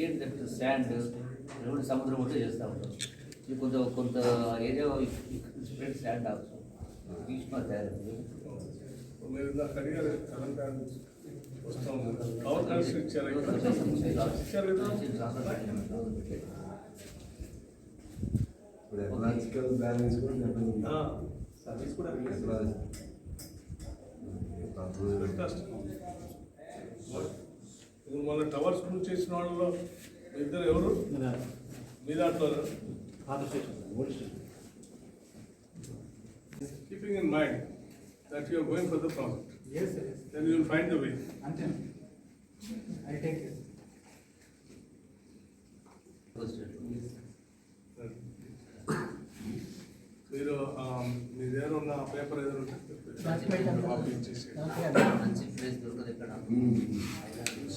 Create that sand road సముద్రం కూడా చేస్తూ ఉంటాం. ఇది కొంత కొంత ఏరియా స్ప్రెడ్ శాండ్ ఆల్సో తీసుకున్న తయారు మీరు అడిగారు తెలంగాణ వస్తాం ఇచ్చారు ఇప్పుడు ఎకనామికల్ బ్యాలెన్స్ కూడా దెబ్బతింది. సర్వీస్ కూడా ఎకనామిక్ ఇప్పుడు మన టవర్స్ గురించి చేసిన వాళ్ళలో ఇద్దరు ఎవరు? మీ దాంట్లో keeping in mind that you're going for the project. Then you will find the way అంతే. I take. మీరు మీ దగ్గర ఉన్న పేపర్ ఏదైనా ఉంటే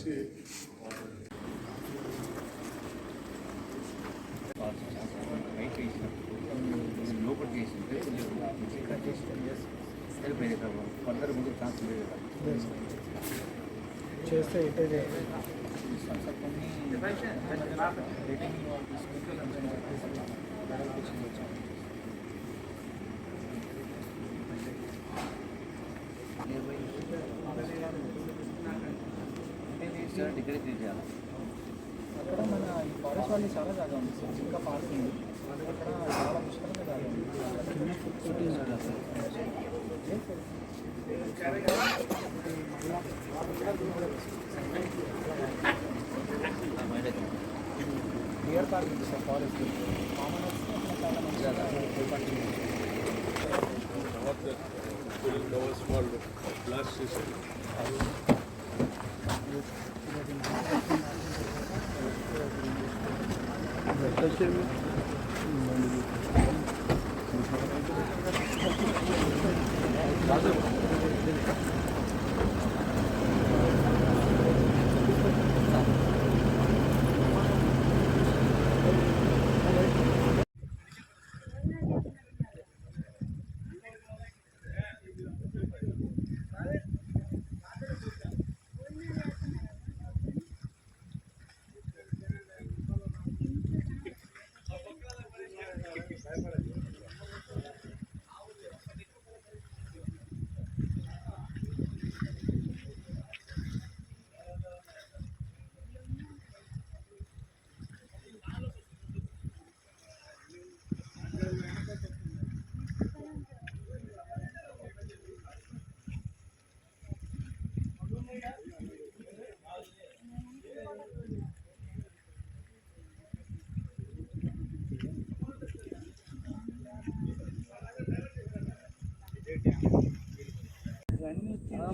దాచిపెట్టాను. కాపీ ఇచ్చేసి Okay. మంచి ప్లేస్ దొరకదు ఇక్కడ చూసి లోపల చేసింటే వెళ్ళిపోయింది ఇక్కడ ఫర్దర్ ముందు ఛాన్స్ లేదు చేస్తే ఇటే చేయాలి డిగ్రీ చేయాలి అక్కడ మన ఈ ఫారెస్ట్ వాళ్ళు చాలా జాగా ఉంది. సార్ ఇంకా పార్క్ ఉంది. అక్కడ చాలా పుష్కలంగా జాగా ఉంది డియర్ పార్క్ ఉంది సార్ ఫారెస్ట్ కామన్ వస్తే చాలా మంచి జాగా తర్వాత టవర్స్ వాళ్ళు బ్లాస్ట్ చేశారు 这些。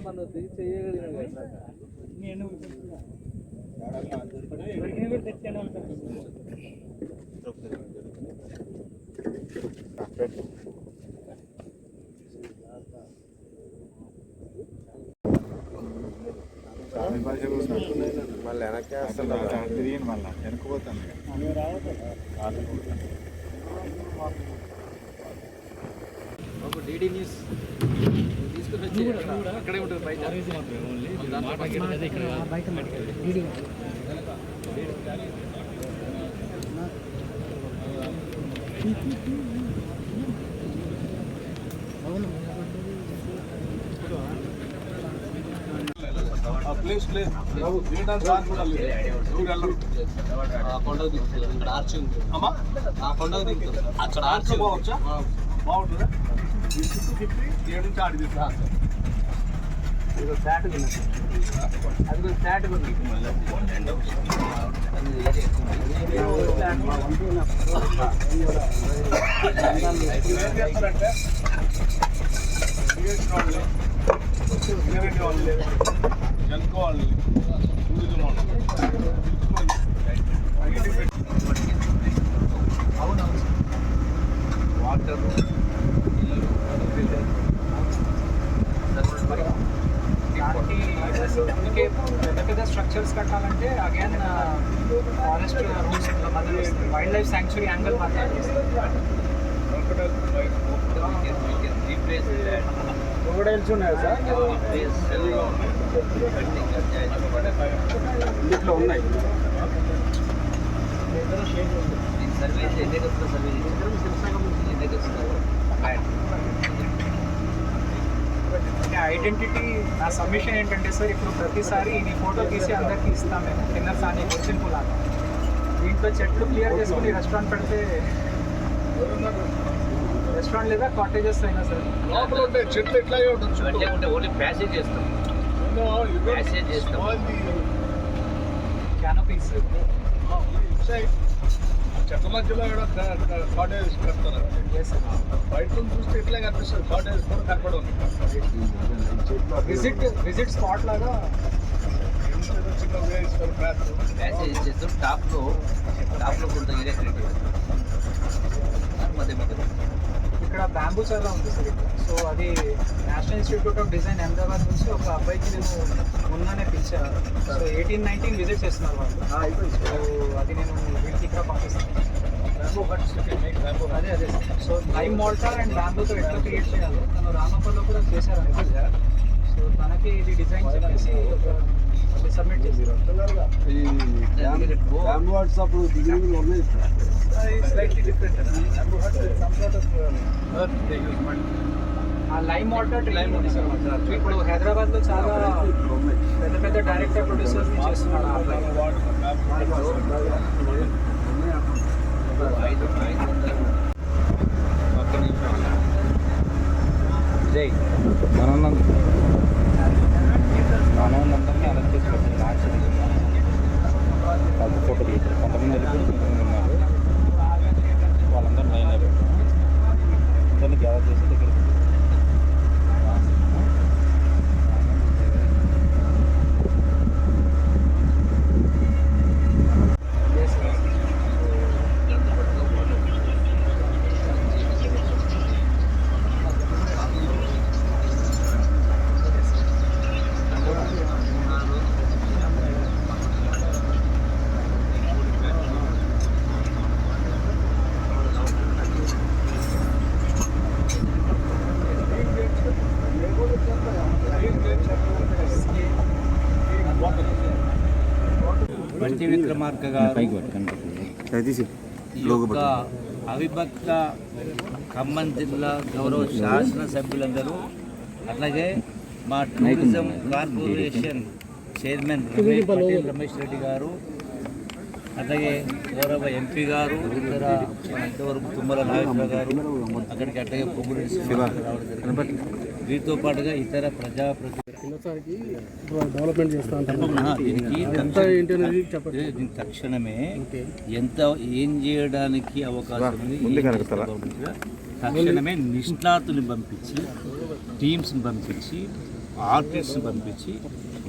మనం దిగి చేయగలిగిన మళ్ళీ వెనక్కి వేస్తున్నారు తిరిగి మళ్ళీ. వెనకపోతాను ఒక డీడీ న్యూస్. తీసుకుని వచ్చి అక్కడ- ఉంటుంది బయట. ఆ ప్లేస్ తినడానికి దారి కూడా దిగుతుంది. అక్కడ ఆర్చి ఉంది. అమ్మా? ఆ కొండకు దిగుతుంది. అక్కడ ఆర్చి. బాగొచ్చా బాగుంటుందా? ఈ చుట్టూ తిప్పి ఏడు నుంచి ఆడి తిప్పి ఇది ఫ్లాట్ ఉంది అది కూడా ఫ్లాట్ ఉంది ఏం చేస్తారంటే వాళ్ళు వాళ్ళు జన్కో వాళ్ళు టూరిజం వాళ్ళు వాటర్ అందుకే పెద్ద పెద్ద స్ట్రక్చర్స్ కట్టాలంటే again forest rules wildlife sanctuary angle మాట్లాడాలి క్రొకడైల్స్ ఉన్నాయి సార్ ఇంట్లో ఉన్నాయి నుంచి ఎన్ని ఎకర్స్ సర్వే చేశారు శివసాగం నుంచి ఎన్ని ఎకర్స్ అంటే ఐడెంటిటీ నా సబ్మిషన్ ఏంటంటే సార్ ఇప్పుడు ప్రతిసారి ఇది ఫోటో తీసి అందరికీ ఇస్తాం మేము. డిన్నర్ సాని గుర్తింపు లాగా దీంట్లో చెట్లు క్లియర్ చేసుకుని రెస్టారెంట్ పెడితే రెస్టారెంట్ లేదా కాటేజెస్ అయినా సార్. లోపల ఉంటే చెట్లు ఎట్లాగే ఉండొచ్చు అంటే ఉంటే ఓన్లీ ప్యాసేజ్ చేస్తాం. Passage చేస్తాం. క్యానోపీస్ చెట్ల మధ్యలో కూడా కడతారు బయట చూస్తే ఎట్లా కనిపిస్తుంది. కాటేజ్ కూడా కనపడవు విజిట్ విజిట్ స్పాట్ లాగా చేస్తాం టాప్లో టాప్లో కొంత ఏరియా క్రియేట్ చేస్తాం మధ్య మధ్యలో ఇక్కడ బ్యాంబూ చాలా ఉంది సార్ ఇక్కడ సో అది national institute of design Ahmedabad నుంచి ఒక అబ్బాయికి నేను మొన్ననే పిలిచాను సో ఎయిటీన్ నైన్టీన్ విజిట్ చేస్తున్నారు వాళ్ళు. సో అది నేను వీటికి ఇక్కడ పంపిస్తాను. బ్యాంబూ హట్స్ మేక్ బ్యాంబూ అదే అదే సో లైమ్ మోల్టార్ అండ్ బ్యాంబూతో ఎట్లా క్రియేట్ చేయాలో తను రామప్పలో కూడా చేశారు అనుకుంటా సో తనకి ఇది డిజైన్ చెప్పేసి సబ్మిట్ చేశారు. బ్యాంబూ వాట్స్ అప్పుడు బిగినింగ్ ఉన్నాయి slightly different bamboo huts some sort of earth they use mud ఆ లైమ్ వాటర్ లైమ్ ఇప్పుడు హైదరాబాద్లో చాలా పెద్ద పెద్ద డైరెక్టర్ ప్రొడ్యూసర్స్ని చేస్తున్నాడు జై. మనోన్నం. మనోన్నందరినీ అలర్ట్ చేసి పెట్టండి. పెద్ద ఫోటో కొంతమంది వెళ్ళిపోయి కొంతమంది ఉన్నారు వాళ్ళందరూ లైన్ అయిపోయారు అందరినీ గ్యాదర్ చేసి దగ్గర బంటి విక్రమార్క గారు ఈ యొక్క అవిభక్త ఖమ్మం జిల్లా గౌరవ శాసనసభ్యులందరూ అట్లాగే మా tourism corporation chairman Ramesh Patel Ramesh Reddy గారు అట్లాగే గౌరవ ఎంపీ గారు ఇతర ఇంతవరకు తుమ్మల నాగేశ్వర గారు అక్కడికి అట్లాగే గారు. రావడం వీరితో పాటుగా ఇతర ప్రజాప్రతినిధులు డెవలప్మెంట్ దీనికి తక్షణమే ఎంత ఏం చేయడానికి అవకాశం ఉంది తక్షణమే నిష్ణాతుని పంపించి టీమ్స్ని పంపించి ఆర్టిస్ట్ని పంపించి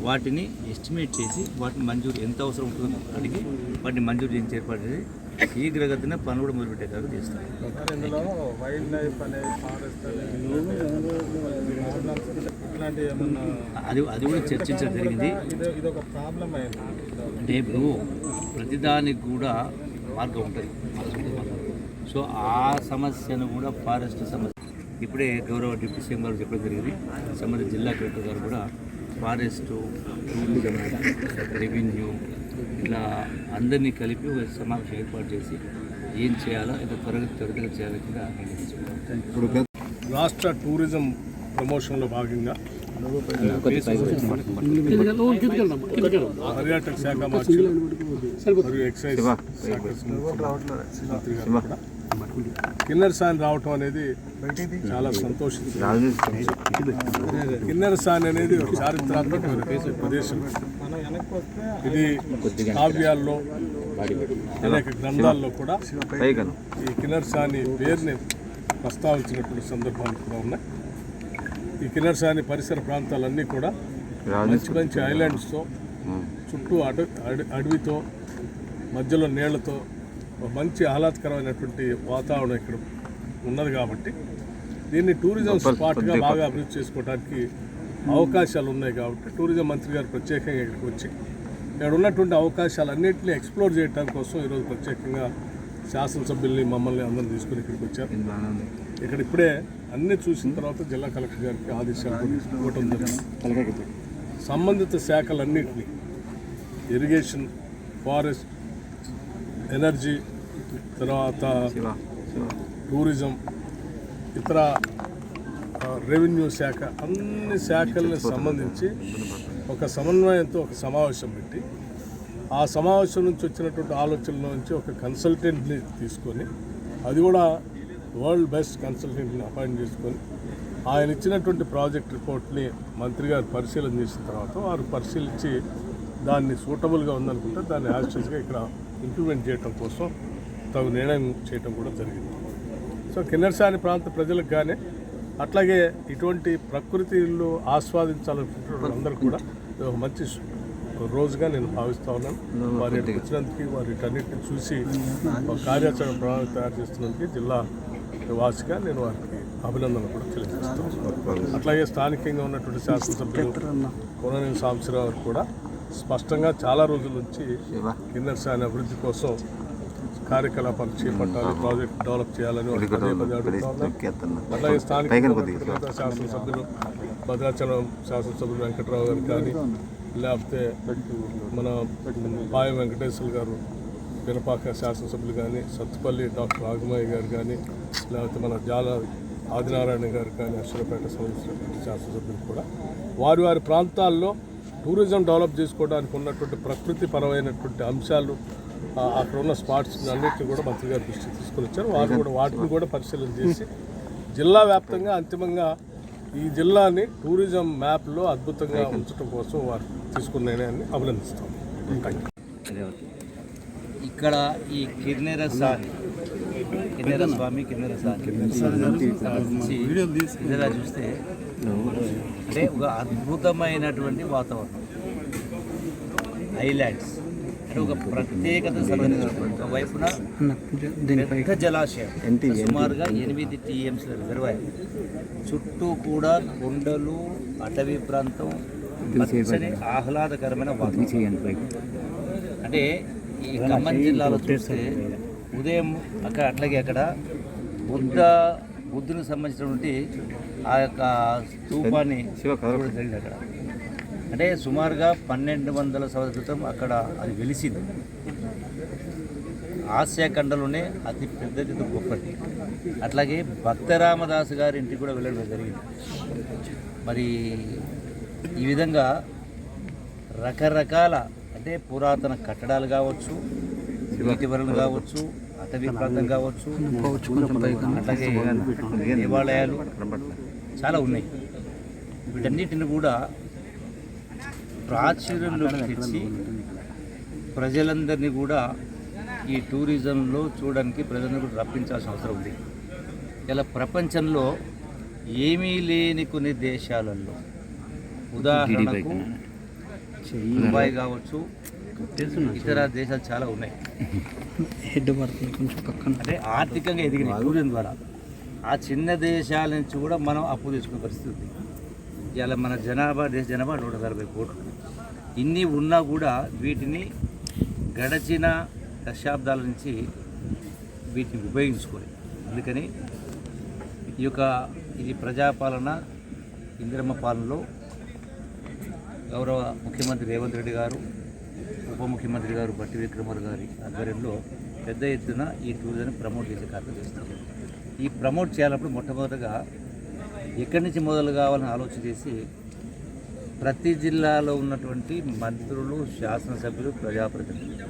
వాటిని ఎస్టిమేట్ చేసి వాటిని మంజూరు ఎంత అవసరం ఉంటుందో అడిగి వాటిని మంజూరు చేయించి ఏర్పాటు చేసి శీఘ్రగతిన పనులు కూడా మొదలుపెట్టేదాకా చేస్తాం ఇందులో వైల్డ్ లైఫ్ అనేది ఫారెస్ట్ ఇట్లాంటి అది అది కూడా చర్చించడం జరిగింది. ఇది ఇది ఒక ప్రాబ్లం అయింది. అంటే ఇప్పుడు ప్రతిదానికి కూడా మార్గం ఉంటుంది. సో ఆ సమస్యను కూడా ఫారెస్ట్ సమస్య. ఇప్పుడే గౌరవ డిప్యూటీ సీఎం గారు చెప్పడం జరిగింది. సంబంధిత జిల్లా కలెక్టర్ గారు కూడా ఫారెస్ట్ టూరిజం రెవెన్యూ ఇట్లా అందరినీ కలిపి ఒక సమావేశం ఏర్పాటు చేసి ఏం చేయాలో ఎంత త్వరగా త్వరగా చేయాలో కూడా రాష్ట్ర టూరిజం ప్రమోషన్లో భాగంగా పర్యాటక శాఖ మరియు ఎక్సైజ్ శాఖ మంత్రి గారు కిన్నెర సాని రావటం అనేది చాలా సంతోషించింది కిన్నెర సాని అనేది ఒక చారిత్రాత్మకమైన ప్రదేశం. ఇది కావ్యాల్లో అనేక గ్రంథాల్లో కూడా ఈ కిన్నెర సాని పేరుని ప్రస్తావించినటువంటి సందర్భాలు కూడా ఉన్నాయి. ఈ కిన్నెర సాని పరిసర ప్రాంతాలన్నీ కూడా మంచి మంచి ఐలాండ్స్తో చుట్టూ అడవి అడవితో మధ్యలో నీళ్ళతో మంచి ఆహ్లాదకరమైనటువంటి వాతావరణం ఇక్కడ ఉన్నది కాబట్టి దీన్ని టూరిజం స్పాట్గా బాగా అభివృద్ధి చేసుకోవడానికి అవకాశాలు ఉన్నాయి కాబట్టి టూరిజం మంత్రి గారు ప్రత్యేకంగా ఇక్కడికి వచ్చి ఇక్కడ ఉన్నటువంటి అవకాశాలన్నింటినీ ఎక్స్ప్లోర్ చేయడానికి కోసం ఈరోజు ప్రత్యేకంగా శాసనసభ్యుల్ని మమ్మల్ని అందరిని తీసుకుని ఇక్కడికి వచ్చారు. ఇక్కడ ఇప్పుడే అన్ని చూసిన తర్వాత జిల్లా కలెక్టర్ గారికి ఆదేశాలు ఇవ్వటం జరిగింది. సంబంధిత శాఖలన్నింటినీ ఇరిగేషన్ ఫారెస్ట్ ఎనర్జీ తర్వాత టూరిజం ఇతర రెవెన్యూ శాఖ అన్ని శాఖల్ని సంబంధించి ఒక సమన్వయంతో ఒక సమావేశం పెట్టి ఆ సమావేశం నుంచి వచ్చినటువంటి ఆలోచనల నుంచి ఒక కన్సల్టెంట్ని తీసుకొని అది కూడా వరల్డ్ బెస్ట్ కన్సల్టెంట్ని అపాయింట్ చేసుకొని ఆయన ఇచ్చినటువంటి ప్రాజెక్ట్ రిపోర్ట్ని మంత్రి గారు పరిశీలన చేసిన తర్వాత వారు పరిశీలించి దాన్ని సూటబుల్గా ఉందనుకుంటే దాన్ని యాక్చువల్గా ఇక్కడ ఇంప్లిమెంట్ చేయడం కోసం తగు నిర్ణయం చేయడం కూడా జరిగింది. సో కిన్నెరసాని ప్రాంత ప్రజలకు కానీ అట్లాగే ఇటువంటి ప్రకృతిలో ఆస్వాదించాలనుకుంటున్న అందరూ కూడా ఒక మంచి రోజుగా నేను భావిస్తా ఉన్నాను. వారి వచ్చినందుకు వారి అన్నింటిని చూసి ఒక కార్యాచరణ ప్రణాళిక తయారు చేస్తున్నందుకు జిల్లా వాసిగా నేను వారికి అభినందనలు కూడా తెలియజేస్తాను అట్లాగే స్థానికంగా ఉన్నటువంటి శాసనసభ్యులు కోననేని సాంబశివరావు కూడా స్పష్టంగా చాలా రోజుల నుంచి కిన్నెరసాని అభివృద్ధి కోసం కార్యకలాపాలు చేపట్టాలి ప్రాజెక్ట్ డెవలప్ చేయాలని. అట్లాగే స్థానిక శాసనసభ్యులు భద్రాచలం శాసనసభ్యులు వెంకట్రావు గారు కానీ లేకపోతే మన పాయ వెంకటేశ్వర గారు పినపాక శాసనసభ్యులు కానీ సత్తుపల్లి డాక్టర్ రాఘమయ్య గారు కానీ లేకపోతే మన జాల ఆదినారాయణ గారు కానీ అశ్వరపేట సంబంధించినటువంటి శాసనసభ్యులు కూడా వారి వారి ప్రాంతాల్లో టూరిజం డెవలప్ చేసుకోవడానికి ఉన్నటువంటి ప్రకృతి పరమైనటువంటి అంశాలు ఆ, అక్కడ ఉన్న స్పాట్స్ అన్నింటినీ కూడా మంత్రి గారు దృష్టికి తీసుకొని వచ్చారు. వారు కూడా వాటిని కూడా పరిశీలన చేసి జిల్లా వ్యాప్తంగా అంతిమంగా ఈ జిల్లాని టూరిజం మ్యాప్లో అద్భుతంగా ఉంచడం కోసం వారు తీసుకున్న నిర్ణయాన్ని అభినందిస్తాం. ఇక్కడ ఈ స్వామి కిన్నెర స్వామి కిన్నెర స్వామి సంబంధించి చూస్తే అంటే ఒక అద్భుతమైనటువంటి వాతావరణం. ఐలాండ్స్. అంటే ఒక ప్రత్యేకత సంబంధించినటువంటి వైపున పెద్ద జలాశయం. సుమారుగా ఎనిమిది టీఎంస్ రిజర్వాయర్. చుట్టూ కూడా కొండలు అటవీ ప్రాంతం పచ్చని ఆహ్లాదకరమైన వాతావరణం. అంటే ఈ ఖమ్మం జిల్లాలో చూస్తే ఉదయం అక్కడ అట్లాగే అక్కడ బుద్ధ బుద్ధునికి సంబంధించినటువంటి ఆ యొక్క స్తూపాన్ని చూడడం జరిగింది అక్కడ. అంటే సుమారుగా పన్నెండు వందల సంవత్సరాల క్రితం అక్కడ అది వెలిసింది. ఆసియా ఖండంలోనే అతి పెద్దది గొప్పది. అట్లాగే భక్తరామదాసు గారి ఇంటికి కూడా వెళ్ళడం జరిగింది. మరి ఈ విధంగా రకరకాల అంటే పురాతన కట్టడాలు కావచ్చు నీటి వనరులు కావచ్చు అటవీ ప్రాంతం కావచ్చు అట్లాగే దేవాలయాలు చాలా ఉన్నాయి. వీటన్నిటిని కూడా ప్రాచుర్యంలోకి తెచ్చి ప్రజలందరినీ కూడా ఈ టూరిజంలో చూడడానికి ప్రజలను కూడా రప్పించాల్సిన అవసరం ఉంది. ఇలా ప్రపంచంలో ఏమీ లేని కొన్ని దేశాలలో ఉదాహరణకు దుబాయ్ కావచ్చు ఇతర దేశాలు చాలా ఉన్నాయి. హెడ్ పడుతుంది కొంచెం పక్కన. అంటే ఆర్థికంగా ఎదిగిన టూరిజం ద్వారా ఆ చిన్న దేశాల నుంచి కూడా మనం అప్పు తీసుకునే పరిస్థితి. ఇలా మన జనాభా దేశ జనాభా నూట నలభై కోట్లు. ఇన్ని ఉన్నా కూడా వీటిని గడచిన దశాబ్దాల నుంచి వీటిని ఉపయోగించుకోలేదు అందుకని ఈ యొక్క ఇది ప్రజాపాలన ఇందిరమ్మ పాలనలో గౌరవ ముఖ్యమంత్రి రేవంత్ రెడ్డి గారు ఉప ముఖ్యమంత్రి గారు బట్టి విక్రమార్ గారి ఆధ్వర్యంలో పెద్ద ఎత్తున ఈ టూరిజం ప్రమోట్ చేసే కార్యక్రమం చేస్తారు ఈ ప్రమోట్ చేయాలప్పుడు మొట్టమొదటగా ఎక్కడి నుంచి మొదలు కావాలని ఆలోచన చేసి ప్రతి జిల్లాలో ఉన్నటువంటి మంత్రులు శాసనసభ్యులు ప్రజాప్రతినిధులు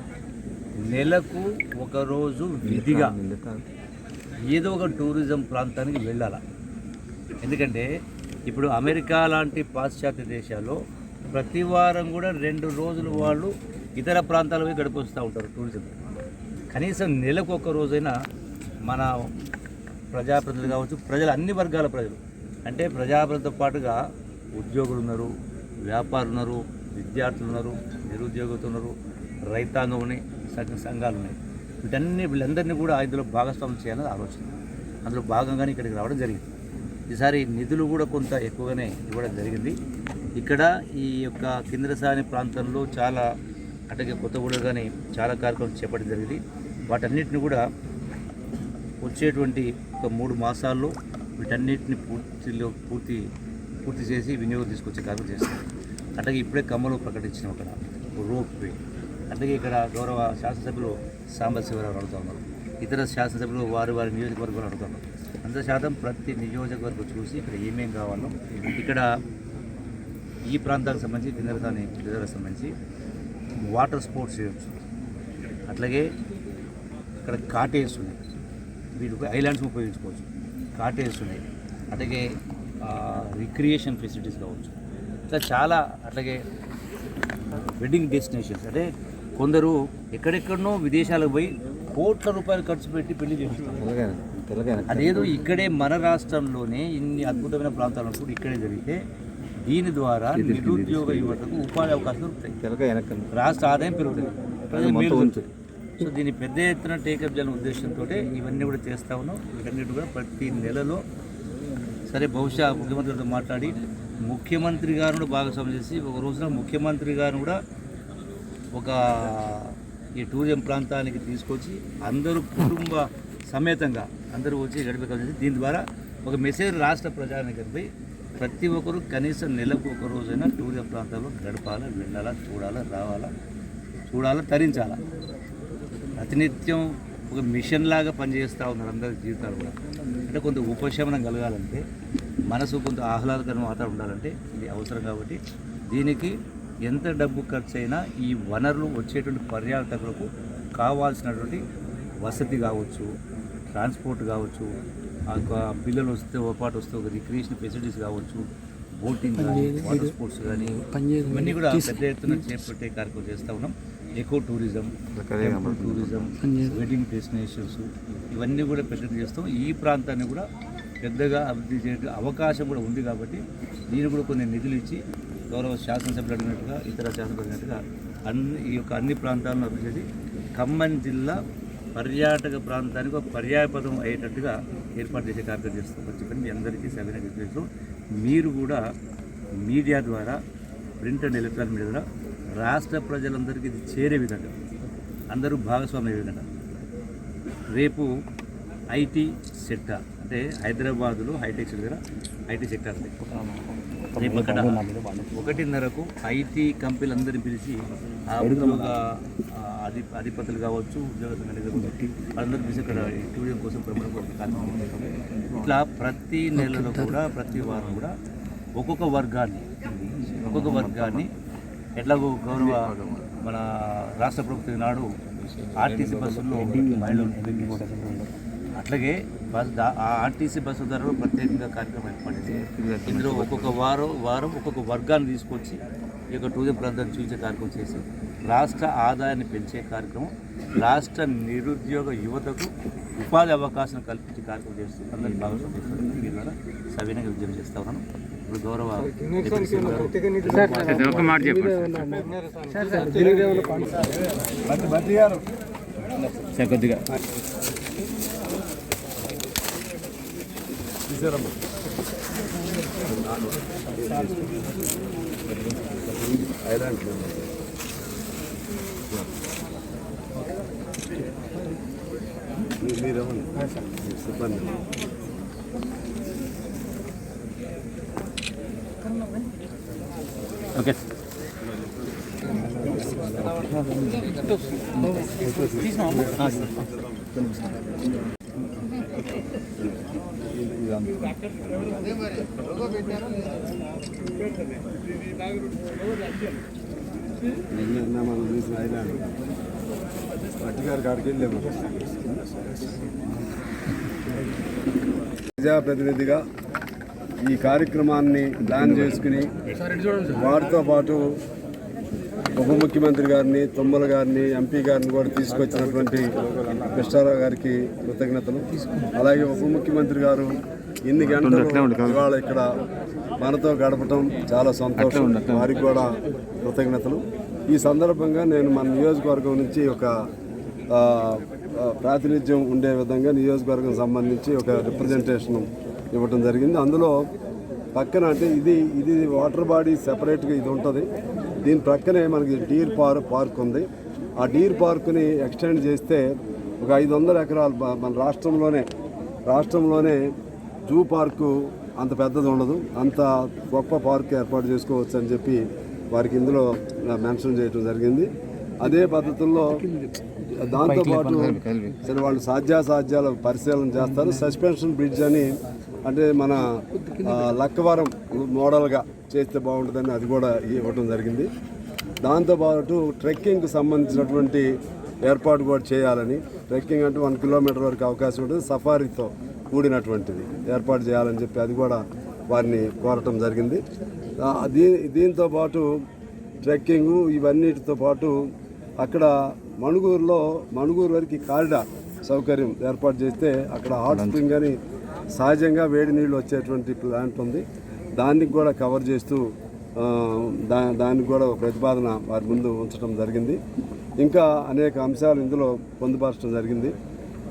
నెలకు ఒకరోజు విధిగా ఏదో ఒక టూరిజం ప్రాంతానికి వెళ్ళాల. ఎందుకంటే ఇప్పుడు అమెరికా లాంటి పాశ్చాత్య దేశాల్లో ప్రతి వారం కూడా రెండు రోజులు వాళ్ళు ఇతర ప్రాంతాలకు గడిపొస్తూ ఉంటారు టూరిజం కనీసం నెలకు ఒక రోజైనా మన ప్రజాప్రతినిధులు కావచ్చు ప్రజలు అన్ని వర్గాల ప్రజలు. అంటే ప్రజాప్రతితో పాటుగా ఉద్యోగులు ఉన్నారు వ్యాపారులు ఉన్నారు విద్యార్థులు ఉన్నారు నిరుద్యోగులు ఉన్నారు రైతాంగం ఉన్నాయి సంఘ సంఘాలు ఉన్నాయి. వీటన్ని వీళ్ళందరినీ కూడా ఇందులో భాగస్వామ్యం చేయాలని ఆలోచన. అందులో భాగంగానే ఇక్కడికి రావడం జరిగింది. ఈసారి నిధులు కూడా కొంత ఎక్కువగానే ఇవ్వడం జరిగింది. ఇక్కడ ఈ యొక్క కింద్రసాని ప్రాంతంలో చాలా అట్లాగే కూడా కానీ చాలా కార్యక్రమాలు చేపట్టడం జరిగింది. వాటన్నిటిని కూడా వచ్చేటువంటి ఒక మూడు మాసాల్లో వీటన్నిటిని పూర్తిలో పూర్తి పూర్తి చేసి వినియోగం తీసుకొచ్చే కార్యక్రమం చేస్తారు అట్లాగే ఇప్పుడే కమ్మలు ప్రకటించిన అక్కడ రోప్ వే. అట్లాగే ఇక్కడ గౌరవ శాసనసభ్యులు సాంబశివరావు అడుగుతా ఉన్నారు. ఇతర శాసనసభ్యులు వారి వారి నియోజకవర్గాలు అడుగుతున్నారు అంత శాతం ప్రతి నియోజకవర్గం చూసి ఇక్కడ ఏమేం కావాలో ఇక్కడ ఈ ప్రాంతానికి సంబంధించి కిందరదాని రిజర్వేషన్ సంబంధించి వాటర్ స్పోర్ట్స్ చేయొచ్చు. అట్లాగే ఇక్కడ కాటేజ్ ఉన్నాయి. వీటికి ఐలాండ్స్ ఉపయోగించుకోవచ్చు. కాటేజ్ ఉన్నాయి. అట్లాగే రిక్రియేషన్ ఫెసిలిటీస్ కావచ్చు. ఇట్లా చాలా అట్లాగే వెడ్డింగ్ డెస్టినేషన్స్. అంటే కొందరు ఎక్కడెక్కడనో విదేశాలకు పోయి కోట్ల రూపాయలు ఖర్చు పెట్టి పెళ్ళి చేస్తారు అదేదో ఇక్కడే మన రాష్ట్రంలోనే ఇన్ని అద్భుతమైన ప్రాంతాలు ఉన్నప్పుడు ఇక్కడే జరిగితే దీని ద్వారా నిరుద్యోగ యువతకు ఉపాధి అవకాశాలు ఉంటాయి రాష్ట్ర ఆదాయం పెరుగుతుంది. సో దీన్ని పెద్ద ఎత్తున టేకప్ చేయాలనే ఉద్దేశంతో ఇవన్నీ కూడా చేస్తా ఉన్నాం. వీటన్నిటి కూడా ప్రతి నెలలో సరే బహుశా ముఖ్యమంత్రితో మాట్లాడి ముఖ్యమంత్రి గారిని కూడా భాగస్వామ్యం చేసి ఒక రోజున ముఖ్యమంత్రి గారిని కూడా ఒక ఈ టూరిజం ప్రాంతానికి తీసుకొచ్చి అందరూ కుటుంబ సమేతంగా అందరూ వచ్చి గడిపే దీని ద్వారా ఒక మెసేజ్ రాష్ట్ర ప్రజానికంపై ప్రతి ఒక్కరు కనీసం నెలకు ఒక రోజైనా టూరిజం ప్రాంతంలో గడపాలా వెళ్ళాలా చూడాలా రావాలా చూడాలా తరించాలా. ప్రతినిత్యం ఒక మిషన్ లాగా పనిచేస్తూ ఉన్నారు అందరి జీవితాలు కూడా. అంటే కొంత ఉపశమనం కలగాలంటే మనసు కొంత ఆహ్లాదకరమైన వాతావరణం ఉండాలంటే ఇది అవసరం కాబట్టి దీనికి ఎంత డబ్బు ఖర్చు అయినా ఈ వనరులు వచ్చేటువంటి పర్యాటకులకు కావాల్సినటువంటి వసతి కావచ్చు ట్రాన్స్పోర్ట్ కావచ్చు పిల్లలు వస్తే ఒక పాటు వస్తే ఒక రిక్రియేషన్ ఫెసిలిటీస్ కావచ్చు బోటింగ్ కానీ వాటర్ స్పోర్ట్స్ కానీ ఇవన్నీ కూడా పెద్ద ఎత్తున చేపట్టే కార్యక్రమం చేస్తూ ఉన్నాం. Eco tourism tourism wedding destinations ఇవన్నీ కూడా పెద్దగా చేస్తాం. ఈ ప్రాంతాన్ని కూడా పెద్దగా అభివృద్ధి చేయడం అవకాశం కూడా ఉంది కాబట్టి దీన్ని కూడా కొన్ని నిధులు ఇచ్చి గౌరవ శాసనసభ్యులు అడిగినట్టుగా ఇతర శాసనసభ్యులు అడిగినట్టుగా అన్ని ఈ యొక్క అన్ని ప్రాంతాలను అభివృద్ధి చేసి ఖమ్మం జిల్లా పర్యాటక ప్రాంతానికి ఒక పర్యాయపదం అయ్యేటట్టుగా ఏర్పాటు చేసే కార్యక్రమం చేస్తామని చెప్పని మీ అందరికీ సవిన చేస్తూ మీరు కూడా మీడియా ద్వారా ప్రింట్ అండ్ ఎలక్ట్రానిక్ మీడియా ద్వారా రాష్ట్ర ప్రజలందరికీ ఇది చేరే విధంగా అందరూ భాగస్వామ్య విధంగా. రేపు ఐటీ సెక్టార్ అంటే హైదరాబాదులో హైటెక్ దగ్గర ఐటీ సెక్టార్ రేపు అక్కడ ఒకటిన్నరకు ఐటీ కంపెనీలందరినీ పిలిచి ఆ ఉద్యోగ ఆ, అధి అధిపతులు కావచ్చు ఉద్యోగ కావచ్చు వాళ్ళందరూ పిలిచి ఇక్కడ ఈ టూరిజం కోసం ప్రముఖ కార్యక్రమం. ఇట్లా ప్రతి నెలలో కూడా ప్రతి వారం కూడా ఒక్కొక్క వర్గాన్ని ఒక్కొక్క వర్గాన్ని ఎట్లాగో గౌరవ మన రాష్ట్ర ప్రభుత్వం నాడు ఆర్టీసీ బస్సుల్లో మహిళలు అట్లాగే బస్ ఆ ఆర్టీసీ బస్సు ధరలో ప్రత్యేకంగా కార్యక్రమం ఏర్పాటు చేసి ఇందులో ఒక్కొక్క వారం వారం ఒక్కొక్క వర్గాన్ని తీసుకొచ్చి ఈ యొక్క టూరిజం ప్రాంతాన్ని చూసే కార్యక్రమం చేసి రాష్ట్ర ఆదాయాన్ని పెంచే కార్యక్రమం రాష్ట్ర నిరుద్యోగ యువతకు ఉపాధి అవకాశం కల్పించే కార్యక్రమం చేస్తూ అందరినీ భాగస్వామ్యం చేస్తారు మీరు కూడా సవినయంగా విజయం చేస్తా ఉన్నాను. ఇప్పుడు గౌరవ కొద్దిగా. ఐలాండ్ మీరేమన్నా సిబ్బంది ఓకే నిన్న మనం చూసిన ఐలాండ్ మట్టి గారి కాడికి వెళ్ళాము ప్రజాప్రతినిధిగా ఈ కార్యక్రమాన్ని ప్లాన్ చేసుకుని వారితో పాటు ఉప ముఖ్యమంత్రి గారిని తుమ్మల గారిని ఎంపీ గారిని కూడా తీసుకొచ్చినటువంటి కృష్ణారావు గారికి కృతజ్ఞతలు. అలాగే ఉప ముఖ్యమంత్రి గారు ఇన్ని గంటలు ఇవాళ ఇక్కడ మనతో గడపటం చాలా సంతోషం. వారికి కూడా కృతజ్ఞతలు. ఈ సందర్భంగా నేను మన నియోజకవర్గం నుంచి ఒక ప్రాతినిధ్యం ఉండే విధంగా నియోజకవర్గం సంబంధించి ఒక రిప్రజెంటేషన్ ఇవ్వటం జరిగింది. అందులో పక్కన అంటే ఇది ఇది వాటర్ బాడీ సెపరేట్గా ఇది ఉంటుంది. దీని ప్రక్కనే మనకి డీర్ పార్క్ పార్క్ ఉంది. ఆ డీర్ పార్క్ని ఎక్స్టెండ్ చేస్తే ఒక ఐదు వందల ఎకరాలు మన రాష్ట్రంలోనే రాష్ట్రంలోనే జూ పార్కు అంత పెద్దది ఉండదు. అంత గొప్ప పార్క్ ఏర్పాటు చేసుకోవచ్చు అని చెప్పి వారికి ఇందులో మెన్షన్ చేయడం జరిగింది. అదే పద్ధతుల్లో దాంతోపాటు సరే వాళ్ళు సాధ్యాసాధ్యాల పరిశీలన చేస్తారు. సస్పెన్షన్ బ్రిడ్జ్ అని అంటే మన లక్కవరం మోడల్గా చేస్తే బాగుంటుందని అది కూడా ఇవ్వడం జరిగింది. దాంతోపాటు ట్రెక్కింగ్కి సంబంధించినటువంటి ఏర్పాటు కూడా చేయాలని ట్రెక్కింగ్ అంటే వన్ కిలోమీటర్ వరకు అవకాశం ఉంటుంది సఫారీతో కూడినటువంటిది ఏర్పాటు చేయాలని చెప్పి అది కూడా వారిని కోరటం జరిగింది. దీ దీంతో పాటు ట్రెక్కింగ్ ఇవన్నిటితో పాటు అక్కడ మణుగూరులో మణుగూరు వరకు కారిడార్ సౌకర్యం ఏర్పాటు చేస్తే అక్కడ హాట్ స్ప్రింగ్ అని సహజంగా వేడి నీళ్ళు వచ్చేటువంటి ప్లాంట్ ఉంది. దానికి కూడా కవర్ చేస్తూ దా దానికి కూడా ప్రతిపాదన వారి ముందు ఉంచడం జరిగింది. ఇంకా అనేక అంశాలు ఇందులో పొందుపరచడం జరిగింది.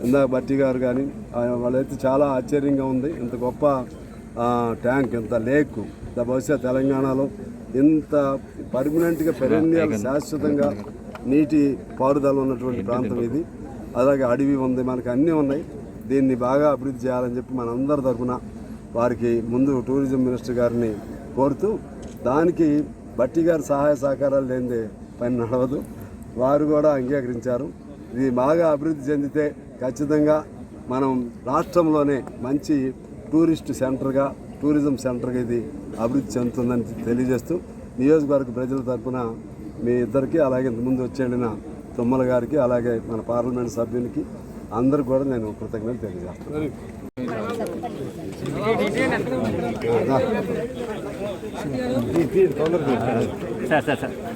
ఇందాక బట్టి గారు కానీ వాళ్ళైతే చాలా ఆశ్చర్యంగా ఉంది. ఇంత గొప్ప ట్యాంక్ ఇంత లేక్ ఇంత బహుశా తెలంగాణలో ఇంత పర్మనెంట్గా పెరెన్నియల్ శాశ్వతంగా నీటి పారుదల ఉన్నటువంటి ప్రాంతం ఇది. అలాగే అడవి ఉంది మనకి అన్నీ ఉన్నాయి. దీన్ని బాగా అభివృద్ధి చేయాలని చెప్పి మనందరి తరఫున వారికి ముందు టూరిజం మినిస్టర్ గారిని కోరుతూ దానికి బట్టి గారి సహాయ సహకారాలు లేనిదే పని నడవదు. వారు కూడా అంగీకరించారు. ఇది బాగా అభివృద్ధి చెందితే ఖచ్చితంగా మనం రాష్ట్రంలోనే మంచి టూరిస్ట్ సెంటర్గా టూరిజం సెంటర్గా ఇది అభివృద్ధి చెందుతుందని తెలియజేస్తూ నియోజకవర్గ ప్రజల తరపున మీ ఇద్దరికి అలాగే ఇంతకుముందు వచ్చి తుమ్మల గారికి అలాగే మన పార్లమెంట్ సభ్యునికి అందరికి కూడా నేను కృతజ్ఞతలు తెలియజేస్తాను తొందరగా